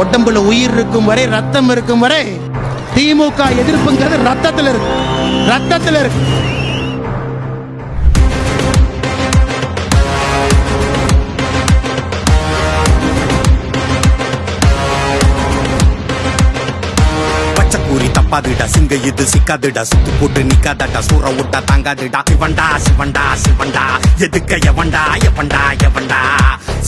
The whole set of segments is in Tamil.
உடம்புல உயிர் இருக்கும் வரை ரத்தம் இருக்கும் வரை திமுக எதிர்ப்புங்கிறது ரத்தத்துல இருக்கு. ரத்தத்தில் இருக்கு. தப்பாதுடா சிங்க இது சிக்காதுடா சுத்து போட்டு நிக்காதடா சூற விட்டா தாங்காதுடா. சிவண்டா சிவண்டா சிவண்டா எதுக்க எவண்டா எவண்டா எவண்டா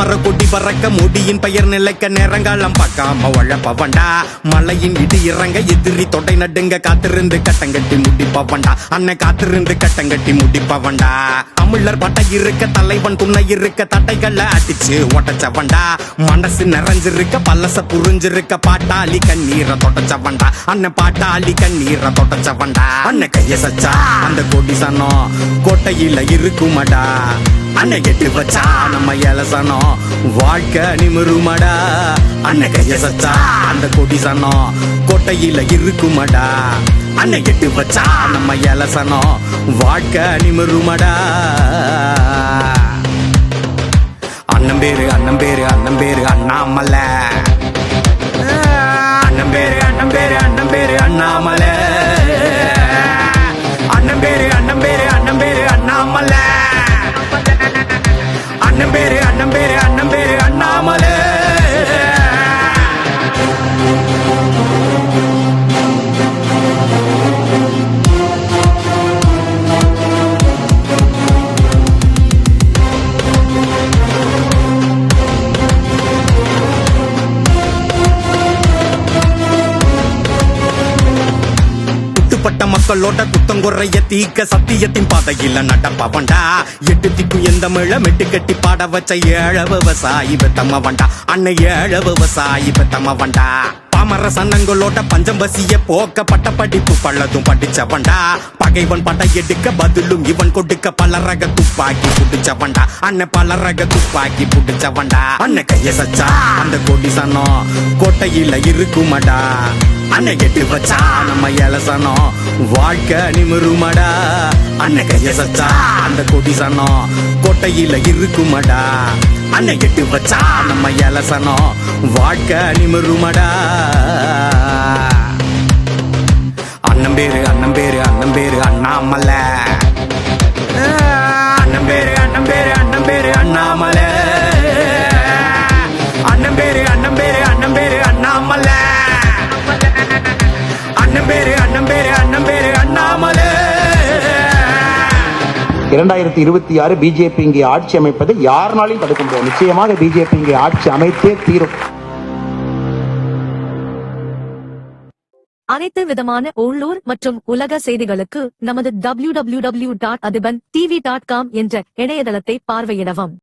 மரக்கொடி பறக்க முடியின் பெயர் நிலைக்க நேரங்காலம் பார்க்காம உழப்பவண்டா மலையின் இடி இறங்க எதிரி தொடை நடுங்க காத்திருந்து கட்டங்கட்டி முடிப்பவண்டா அண்ணன் காத்திருந்து கட்டங்கட்டி முடிப்பவண்டா தமிழர் பட்டை இருக்க தலைவன் துணை இருக்க தட்டைகளை அடிச்சு ஒட்டச்சவண்டா மனசு நிறைஞ்சிருக்க பல்லச புரிஞ்சிருக்க பாட்டாளி கண்ணீரை தொடச்சவண்டா அண்ணன் பாட்டாளி கண்ணீரை தொடச்சவண்டா அண்ணன் கைய சச்சா அந்த கொடி சனம் கோட்டையில இருக்குமடா. அன்னை கெட்டு வச்சா நம்ம இலசனம் வாழ்க்கை நிமிருமடா. அன்னை கைய சச்சா? அந்த கொடி சனம். கொட்டையில இருக்குமடா. அன்னை கெட்டு வச்சா நம்ம இலசனம் வாழ்க்கை நிமிருமடா. அண்ணன் பேரு அண்ணன் பேரு அண்ணன் பேரு அண்ணாமலை. அண்ணன் பேரு அண்ணன் பேரு அண்ணன் பேரு அண்ணாமலை. குட்டுப்பட்ட மக்களோட குத்தங்குறைய தீக்க சத்தியத்தின் பாதையில நடப்பவன்டா எட்டு திக்கும் எந்த மிழ மெட்டு கட்டி பாட வச்ச ஏழ விவசாயி பெத்தம்ம வண்டா. அன்னை ஏழ விவசாயி பெத்தம்ம வண்டா. பாமர சன்னங்களோட பஞ்சம் பசிய போக்க பட்ட படிப்பு பள்ளதும் படிச்சவன்டா பகைவன் பட்ட எடுக்க பதிலும் இவன் கொடுக்க பல ரக துப்பாக்கி புடிச்சவன்டா அண்ணன் பல ரக துப்பாக்கி புடிச்சவன்டா அண்ணன் கைய சச்சா அந்த கொடி சனம் கோட்டையில இருக்குமடா. அண்ணன் கெட்டு வச்சா நம்ம இலசனம் வாழ்க்கை நிமிருமடா. அண்ணன் கைய சச்சா அந்த கொடி சனம் கொட்டையில இருக்குமடா. அண்ணன் கெட்டு வச்சா நம்ம இலசனம் வாழ்க்கை நிமிருமடா. அண்ணன் பேரு அண்ணன் பேரு அண்ணன் பேரு அண்ணாமல. அண்ணன் பேரு அண்ணன் பேரு அண்ணன் பேரு அண்ணாமல. அண்ணன் பேரு அண்ணன் பேரு அண்ணன் பேரு இரண்டாயிரத்தி இருபத்தி ஆறு பிஜேபி இங்கே ஆட்சி அமைப்பதை யாருனாலையும் தடுக்க முடியாது நிச்சயமாக பிஜேபி இங்கே ஆட்சி அமைத்தே தீரும். அனைத்து விதமான உள்ளூர் மற்றும் உலக செய்திகளுக்கு நமது W W W dot Athiban TV dot com என்ற இணையதளத்தை பார்வையிடவும்.